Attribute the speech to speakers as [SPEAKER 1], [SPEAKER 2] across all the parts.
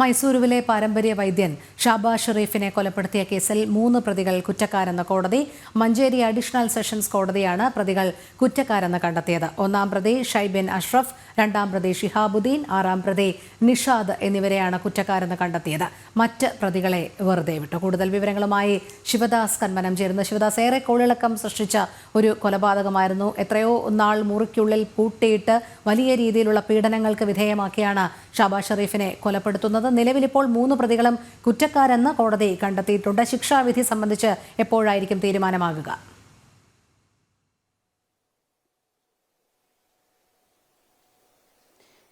[SPEAKER 1] മൈസൂരുവിലെ പാരമ്പര്യ വൈദ്യൻ ഷാബാ ഷെറീഫിനെ കൊലപ്പെടുത്തിയ കേസിൽ മൂന്ന് പ്രതികൾ കുറ്റക്കാരെന്ന കോടതി മഞ്ചേരി അഡീഷണൽ സെഷൻസ് കോടതിയാണ് പ്രതികൾ കുറ്റക്കാരെന്ന് കണ്ടെത്തിയത്. ഒന്നാം പ്രതി ഷൈബിൻ അഷ്റഫ് രണ്ടാം പ്രതി ഷിഹാബുദ്ദീൻ ആറാം പ്രതി നിഷാദ് എന്നിവരെയാണ് കുറ്റക്കാരെന്ന് കണ്ടെത്തിയത്. മറ്റ് പ്രതികളെ വെറുതെ വിട്ടു. കൂടുതൽ വിവരങ്ങളുമായി ശിവദാസ് കന്മനം ചേരുന്നു. ശിവദാസ് ഏറെ കോളിളക്കം സൃഷ്ടിച്ച ഒരു കൊലപാതകമായിരുന്നു. എത്രയോ നാൾ മുറിക്കുള്ളിൽ പൂട്ടിയിട്ട് വലിയ രീതിയിലുള്ള പീഡനങ്ങൾക്ക് വിധേയമാക്കിയാണ് ഷാബാ ഷെറീഫിനെ കൊലപ്പെടുത്തുന്നത്. നിലവിലിപ്പോൾ മൂന്ന് പ്രതികളും കുറ്റക്കാരെന്ന് കോടതി കണ്ടെത്തിയിട്ടുണ്ട്. ശിക്ഷാവിധി സംബന്ധിച്ച് എപ്പോഴായിരിക്കും തീരുമാനമാകുക?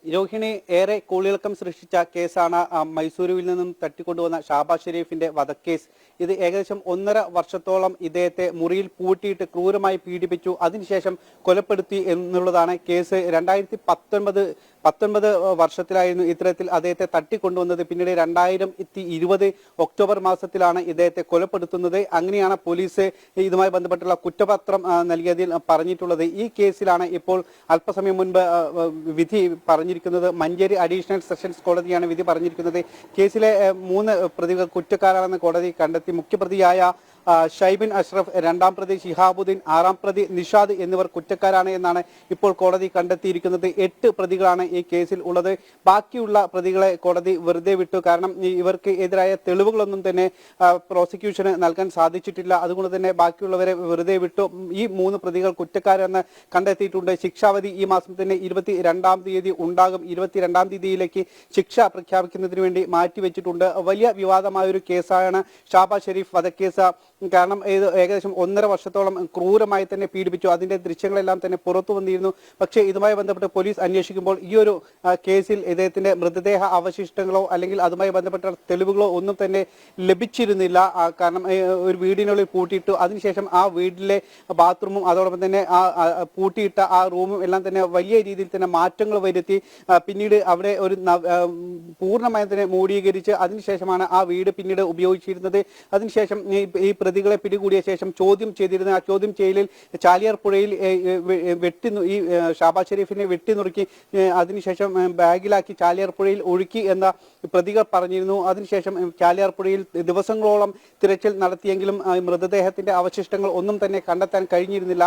[SPEAKER 2] രോഹിണി ഏറെ കൂളിളക്കം സൃഷ്ടിച്ച കേസാണ് മൈസൂരുവിൽ നിന്നും തട്ടിക്കൊണ്ടുവന്ന ഷാബാസ് ഷെരീഫിന്റെ വധക്കേസ്. ഇത് ഏകദേശം ഒന്നര വർഷത്തോളം ഇദ്ദേഹത്തെ മുറിയിൽ പൂട്ടിയിട്ട് ക്രൂരമായി പീഡിപ്പിച്ചു. അതിനുശേഷം കൊലപ്പെടുത്തി എന്നുള്ളതാണ് കേസ്. രണ്ടായിരത്തി പത്തൊൻപത് പത്തൊൻപത് വർഷത്തിലായിരുന്നു ഇത്തരത്തിൽ അദ്ദേഹത്തെ തട്ടിക്കൊണ്ടുവന്നത്. പിന്നീട് രണ്ടായിരത്തി ഇരുപത് ഒക്ടോബർ മാസത്തിലാണ് ഇദ്ദേഹത്തെ കൊലപ്പെടുത്തുന്നത്. അങ്ങനെയാണ് പോലീസ് ഇതുമായി ബന്ധപ്പെട്ടുള്ള കുറ്റപത്രം നൽകിയതിൽ പറഞ്ഞിട്ടുള്ളത്. ഈ കേസിലാണ് ഇപ്പോൾ അല്പസമയം മുൻപ് വിധി പറഞ്ഞിരിക്കുന്നത്. മഞ്ചേരി അഡീഷണൽ സെഷൻസ് കോടതിയാണ് വിധി പറഞ്ഞിരിക്കുന്നത്. കേസിലെ മൂന്ന് പ്രതികൾ കുറ്റക്കാരാണെന്ന് കോടതി കണ്ടെത്തി. മുഖ്യപ്രതിയായ ഷൈബിൻ അഷ്റഫ് രണ്ടാം പ്രതി ഷിഹാബുദ്ദീൻ ആറാം പ്രതി നിഷാദ് എന്നിവർ കുറ്റക്കാരാണ് എന്നാണ് ഇപ്പോൾ കോടതി കണ്ടെത്തിയിരിക്കുന്നത്. എട്ട് പ്രതികളാണ് ഈ കേസിൽ ഉള്ളത്. ബാക്കിയുള്ള പ്രതികളെ കോടതി വെറുതെ വിട്ടു. കാരണം ഇവർക്ക് എതിരായ തെളിവുകളൊന്നും തന്നെ പ്രോസിക്യൂഷന് നൽകാൻ സാധിച്ചിട്ടില്ല. അതുകൊണ്ട് തന്നെ ബാക്കിയുള്ളവരെ വെറുതെ വിട്ടു. ഈ മൂന്ന് പ്രതികൾ കുറ്റക്കാരെന്ന് കണ്ടെത്തിയിട്ടുണ്ട്. ശിക്ഷാവധി ഈ മാസം തന്നെ ഇരുപത്തി രണ്ടാം തീയതി ഉണ്ടാകും. ഇരുപത്തിരണ്ടാം തീയതിയിലേക്ക് ശിക്ഷ പ്രഖ്യാപിക്കുന്നതിന് വേണ്ടി മാറ്റിവെച്ചിട്ടുണ്ട്. വലിയ വിവാദമായ ഒരു കേസാണ് ഷാബാ ഷെരീഫ് വധക്കേസ്. കാരണം ഇത് ഏകദേശം ഒന്നര വർഷത്തോളം ക്രൂരമായി തന്നെ പീഡിപ്പിച്ചു. അതിന്റെ ദൃശ്യങ്ങളെല്ലാം തന്നെ പുറത്തു വന്നിരുന്നു. പക്ഷേ ഇതുമായി ബന്ധപ്പെട്ട് പോലീസ് അന്വേഷിക്കുമ്പോൾ ഈ ഒരു കേസിൽ ഇദ്ദേഹത്തിന്റെ മൃതദേഹ അവശിഷ്ടങ്ങളോ അല്ലെങ്കിൽ അതുമായി ബന്ധപ്പെട്ട തെളിവുകളോ ഒന്നും തന്നെ ലഭിച്ചിരുന്നില്ല. കാരണം ഒരു വീടിനുള്ളിൽ പൂട്ടിയിട്ടു അതിനുശേഷം ആ വീട്ടിലെ ബാത്റൂമും അതോടൊപ്പം തന്നെ ആ പൂട്ടിയിട്ട ആ റൂമും എല്ലാം തന്നെ വലിയ രീതിയിൽ തന്നെ മാറ്റങ്ങൾ വരുത്തി. പിന്നീട് അവിടെ ഒരു പൂർണമായും തന്നെ മൂടീകരിച്ച് അതിനുശേഷമാണ് ആ വീട് പിന്നീട് ഉപയോഗിച്ചിരുന്നത്. അതിനുശേഷം ഈ പ്രതികളെ പിടികൂടിയ ശേഷം ചോദ്യം ചെയ്തിരുന്ന ആ ചോദ്യം ചെയ്യലിൽ ചാലിയാർ പുഴയിൽ വെട്ടി ഈ ഷാബാ ഷെരീഫിനെ വെട്ടി നുറുക്കി അതിനുശേഷം ബാഗിലാക്കി ചാലിയാർ പുഴയിൽ ഒഴുക്കി എന്ന പ്രതികൾ പറഞ്ഞിരുന്നു. അതിനുശേഷം ചാലിയാർ പുഴയിൽ ദിവസങ്ങളോളം തിരച്ചിൽ നടത്തിയെങ്കിലും മൃതദേഹത്തിന്റെ അവശിഷ്ടങ്ങൾ ഒന്നും തന്നെ കണ്ടെത്താൻ കഴിഞ്ഞിരുന്നില്ല.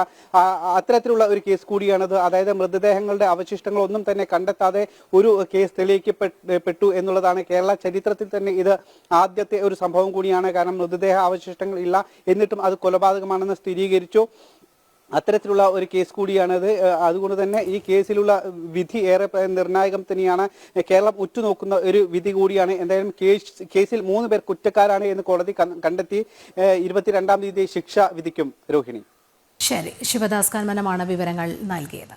[SPEAKER 2] അത്തരത്തിലുള്ള ഒരു കേസ് കൂടിയാണത്. അതായത് മൃതദേഹങ്ങളുടെ അവശിഷ്ടങ്ങൾ ഒന്നും തന്നെ കണ്ടെത്താതെ ഒരു കേസ് തെളിയിക്കപ്പെട്ടു എന്നുള്ളതാണ് കേരള ചരിത്രത്തിൽ തന്നെ ഇത് ആദ്യത്തെ ഒരു സംഭവം കൂടിയാണ്. കാരണം മൃതദേഹ അവശിഷ്ടങ്ങൾ ഇല്ല എന്നിട്ടും അത് കൊലപാതകമാണെന്ന് സ്ഥിരീകരിച്ചു. അത്തരത്തിലുള്ള ഒരു കേസ് കൂടിയാണത്. അതുകൊണ്ട് തന്നെ ഈ കേസിലുള്ള വിധി ഏറെ നിർണായകം തന്നെയാണ്. കേരളം ഉറ്റുനോക്കുന്ന ഒരു വിധി കൂടിയാണ്. എന്തായാലും കേസ് കേസിൽ മൂന്ന് പേർ കുറ്റക്കാരാണ് എന്ന് കോടതി കണ്ടെത്തി. ഇരുപത്തിരണ്ടാം തീയതി ശിക്ഷ വിധിക്കും രോഹിണി.
[SPEAKER 1] ശരി. ശിവദാസ് കന്മനമാണ് വിവരങ്ങൾ നൽകിയത്.